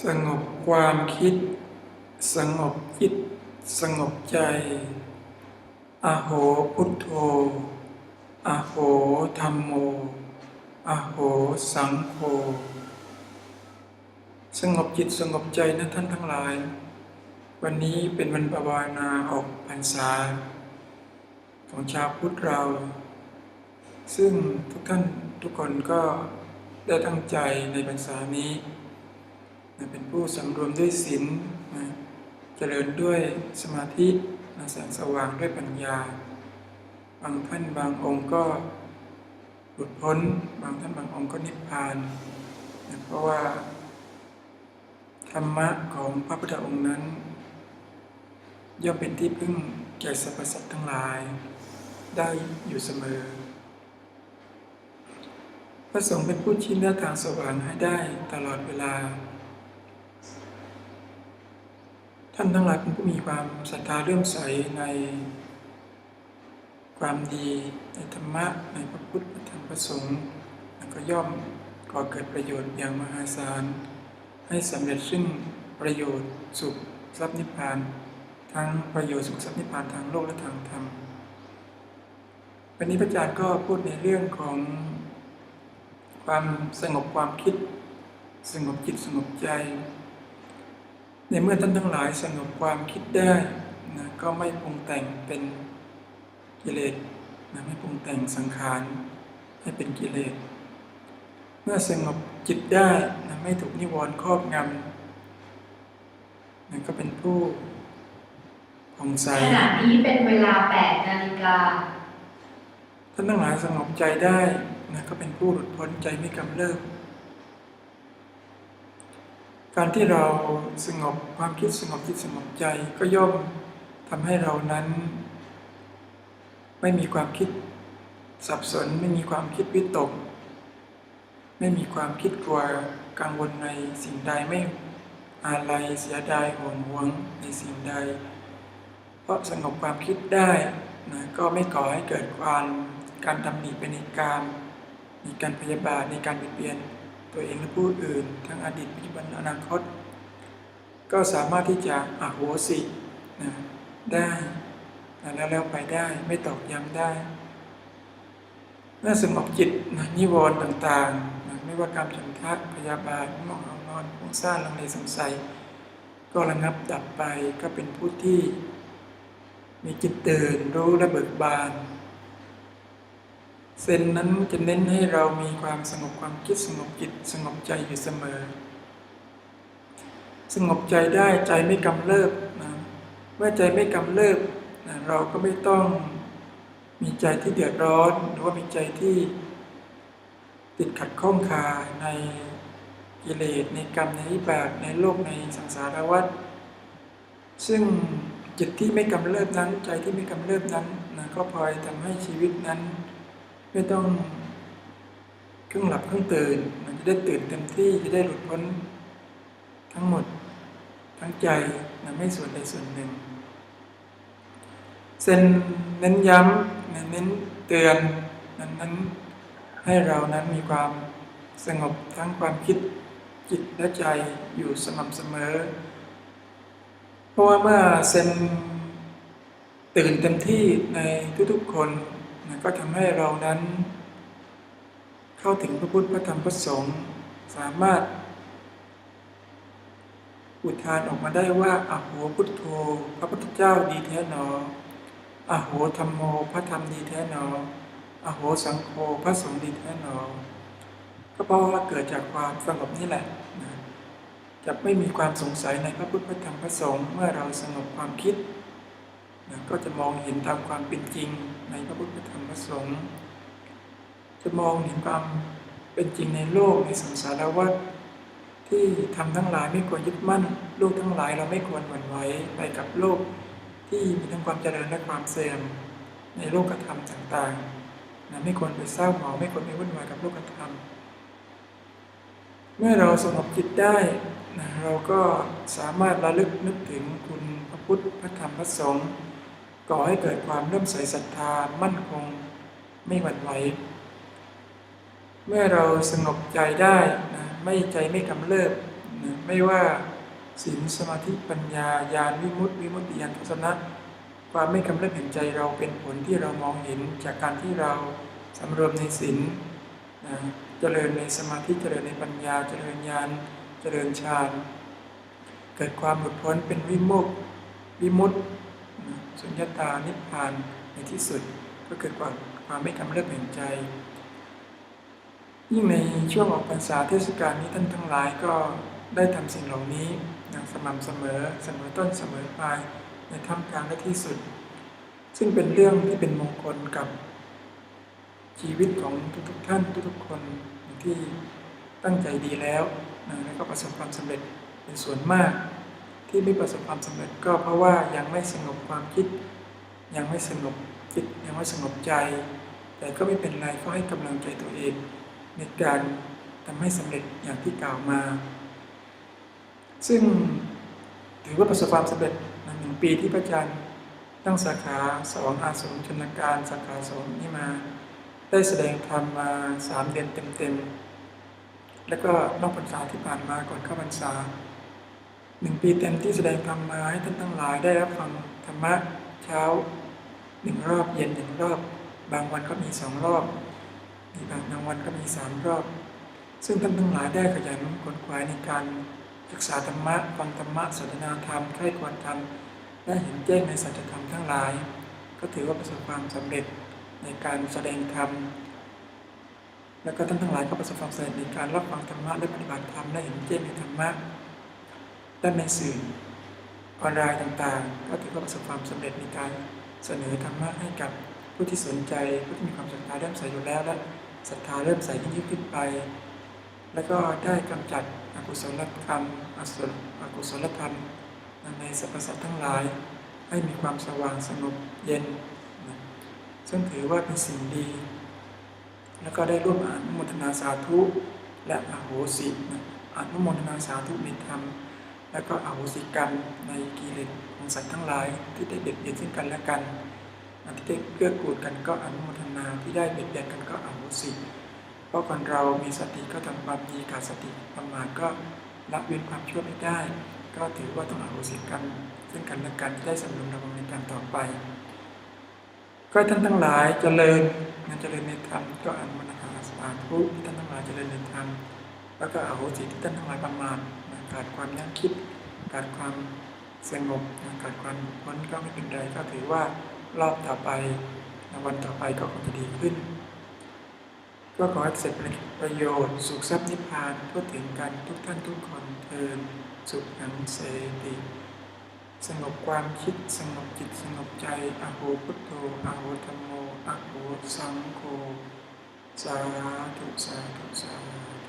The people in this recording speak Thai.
สงบความคิด สงบจิต สงบใจ อโหพุทโธ อโหธรรมโม อโหสังโฆ สงบจิตสงบใจนะท่านทั้งหลาย วันนี้เป็นวันปวานาออกพรรษา ของชาวพุทธเรา ซึ่งทุกท่านทุกคนก็ได้ตั้งใจในพรรษานี้ เป็นผู้สำรวมด้วยศีลนะเจริญด้วยสมาธินะแสงสว่างด้วยปัญญา บางท่านบางองค์ก็หลุดพ้น บางท่านบางองค์ก็นิพพานนะเพราะว่า ธรรมะของพระพุทธองค์นั้น ย่อมเป็นที่พึ่งแก่สรรพสัตว์ทั้งหลาย ได้อยู่เสมอพระสงฆ์เป็นผู้ชี้แนะทางสว่างให้ได้ตลอดเวลา ท่านทั้งหลายเป็นผู้มีความศรัทธาเลื่อมใสในความดีในธรรมะในพระพุทธพระธรรมพระสงฆ์แล้วก็ย่อมก่อเกิดประโยชน์อย่างมหาศาล ให้สำเร็จซึ่งประโยชน์สุขทรัพย์นิพพาน ทั้งประโยชน์สุขทรัพย์นิพพานทางโลกและทางธรรม วันนี้พระอาจารย์ก็พูดในเรื่องของความสงบความคิด สงบจิตสงบใจ ในเมื่อท่านทั้งหลายสงบความคิดได้นะก็ไม่ปรุงแต่งเป็นกิเลสนะไม่ปรุงแต่งสังขารให้เป็นกิเลส เมื่อสงบจิตได้นะไม่ถูกนิวรณ์ครอบงำนะก็เป็นผู้ผ่องใสขณะนี้เป็นเวลา8นาฬิกาท่านทั้งหลายสงบใจได้นะก็เป็นผู้หลุดพ้นใจไม่กำเริบ การที่เราสงบความคิดสงบจิตสงบใจก็ย่อมทำให้เรานั้น ไม่มีความคิดสับสน ไม่มีความคิดวิตก ไม่มีความคิดกลัวกังวลในสิ่งใดไม่อาลัยเสียดายห่วงหวงในสิ่งใด เพราะสงบความคิดได้นะก็ไม่ก่อให้เกิดความการตำหนิเป็นในการมีการพยาบาทในการเปลี่ยน ตัวเองและผู้อื่น ทั้งอดีตปัจจุบันอนาคต ก็สามารถที่จะอโหสินะได้นะแล้วแล้วไปได้ไม่ตอกย้ำได้เมื่อสงบจิตนะนิวรณ์ต่างๆนะไม่ว่าการฉันทะพยาบาทง่วงเหงานอนฟุ้งซ่านลังเลสงสัย ก็ระงับดับไปก็เป็นผู้ที่ มีจิตตื่นรู้และเบิกบาน เซนนั้นจะเน้นให้เรามีความสงบความคิดสงบจิตสงบใจอยู่เสมอ สงบใจได้ใจไม่กำเริบนะเมื่อใจไม่กำเริบนะเราก็ไม่ต้องมีใจที่เดือดร้อน หรือว่ามีใจที่ติดขัดข้องคาในกิเลสในกรรมในวิบากในโลกในสังสารวัฏซึ่งจิตที่ไม่กำเริบนั้น ใจที่ไม่กำเริบนั้นนะก็พลอยทำให้ชีวิตนั้น ไม่ต้องครึ่งหลับครึ่งตื่น มันจะได้ตื่นเต็มที่จะได้หลุดพ้น ทั้งหมด ทั้งใจนะไม่ส่วนใดส่วนหนึ่งเซนเน้นย้ำเน้นเตือนนั้นนั้นให้เรานั้นมีความสงบทั้งความคิดจิตและใจอยู่สม่ำเสมอ เพราะว่าเมื่อเซนตื่นเต็มที่ในทุกๆคน นะก็ทำให้เรานั้น เข้าถึงพระพุทธพระธรรมพระสงฆ์สามารถ อุทานออกมาได้ว่าอโหพุทโธ พระพุทธเจ้าดีแท้หนออโหธรรมโมพระธรรมดีแท้หนออโหสังโฆพระสงฆ์ดีแท้หนอก็เพราะว่าเกิดจากความสงบนี่แหละจะไม่มีความสงสัยในพระพุทธพระธรรมพระสงฆ์เมื่อเราสงบความคิด ก็จะมองเห็นตามความเป็นจริงในพระพุทธธรรมพระสงฆ์จะมองเห็นความเป็นจริงในโลกในสังสารวัฏที่ทำทั้งหลายไม่ควรยึดมั่นโลกทั้งหลายเราไม่ควรหวั่นไหวไปกับโลกที่มีทั้งความเจริญและความเสื่อมในโลกธรรมต่างๆนะไม่ควรไปเศร้าหมองไม่ควรไปวุ่นวายกับโลกธรรม เมื่อเราสงบจิตได้นะเราก็สามารถระลึกนึกถึงคุณพระพุทธพระธรรมพระสงฆ์ ก่อให้เกิดความเริ่มใสศรัทธามั่นคงไม่หวั่นไหว เมื่อเราสงบใจได้นะไม่ใจไม่กำเริบนะไม่ว่าศีลสมาธิปัญญาญาณวิมุตติวิมุตติญาณทัศนะความไม่กำเริบแห่งใจเราเป็นผลที่เรามองเห็นจากการที่เราสำรวมในศีลนะเจริญในสมาธิเจริญในปัญญาเจริญญาณเจริญฌานเกิดความหลุดพ้นเป็นวิมุตติวิมุตติ สุญญตานิพพานในที่สุดก็เกิดความความไม่กำเริบแห่งใจ ยิ่งในช่วงออกพรรษาเทศกาลนี้ท่านทั้งหลายก็ได้ทำสิ่งเหล่านี้อย่างสม่ำเสมอเสมอต้นเสมอปลายในท่ามกลางและที่สุด ซึ่งเป็นเรื่องที่เป็นมงคลกับชีวิตของทุกๆท่านทุกๆคนที่ตั้งใจดีแล้วนะแล้วก็ประสบความสำเร็จเป็นส่วนมาก ที่ไม่ประสบความสำเร็จก็เพราะว่ายังไม่สงบความคิด ยังไม่สงบจิตยังไม่สงบใจ แต่ก็ไม่เป็นไรก็ให้กำลังใจตัวเอง ในการทำให้สำเร็จอย่างที่กล่าวมา ซึ่งถือว่าประสบความสำเร็จในหนึ่งปีที่พระอาจารย์ตั้งสาขาสองอาสมชนการสาขาสองนี่มา ได้แสดงธรรมมาสามเดือนเต็มๆแล้วก็นอกพรรษาที่ผ่านมาก่อนเข้าพรรษา หนึ่งปีเต็มที่แสดงธรรมมาให้ท่านทั้งหลายได้รับฟังธรรมะเช้าหนึ่งรอบเย็นหนึ่งรอบ บางวันก็มีสองรอบ มีบางบางวันก็มีสามรอบ ซึ่งท่านทั้งหลายได้ขยันขวนขวายในการศึกษาธรรมะฟังธรรมะสนทนาธรรมใคร่ควรธรรมและเห็นแจ้งในสัจธรรมทั้งหลาย ก็ถือว่าประสบความสำเร็จในการแสดงธรรมแล้วก็ท่านทั้งหลายก็ประสบความสำเร็จในการรับฟังธรรมะและปฏิบัติธรรมและเห็นแจ้งในธรรมะ และในสื่อออนไลน์ต่างๆ ก็ถือว่าประสบความสำเร็จในการเสนอธรรมะให้กับผู้ที่สนใจผู้ที่มีความศรัทธาเริ่มใส่อยู่แล้วและศรัทธาเริ่มใส่ยิ่งยิ่งขึ้นไป แล้วก็ได้กำจัดอกุศลธรรมอสุอกุศลธรรมในสรรพสัตว์ทั้งหลาย ให้มีความสว่างสงบเย็นนะซึ่งถือว่าเป็นสิ่งดี แล้วก็ได้ร่วมอนุโมทนาสาธุและอโหสินะอนุโมทนาสาธุในธรรม แล้วก็อโหสิกรรมในกิเลสของสัตว์ทั้งหลายที่ได้เบียดเบียนซึ่งกันและกัน อันที่ได้เกื้อกูลกันก็อนุโมทนาที่ได้เบียดเบียนกันก็อโหสิเพราะคนเรามีสติก็ทำความดีขาดสติประมาทก็ละเว้นความชั่วไม่ได้ ก็ถือว่าต้องอโหสิกรรมซึ่งกันและกันที่ได้สำนึกระวังในการต่อไปก็ให้ท่านทั้งหลายเจริญงานเจริญในธรรมก็อนุโมทนาสาธุที่ท่านทั้งหลายเจริญในธรรมแล้วก็อโหสิที่ท่านทั้งหลายประมาท ขาดความยั้งคิด ขาดความสงบขาดความพ้นก็ไม่เป็นไรก็ถือว่ารอบต่อไปวันต่อไปก็คงจะดีขึ้น ก็ขอให้เสร็จประโยชน์ สุขทรัพย์นิพพานทั่วถึงกันทุกท่านทุกคนเทินสุขหังเสติสงบความคิดสงบจิตสงบใจอะโหพุทโธอะโหธรรมโมอะโหสังโฆสาธุสาธุสาธุ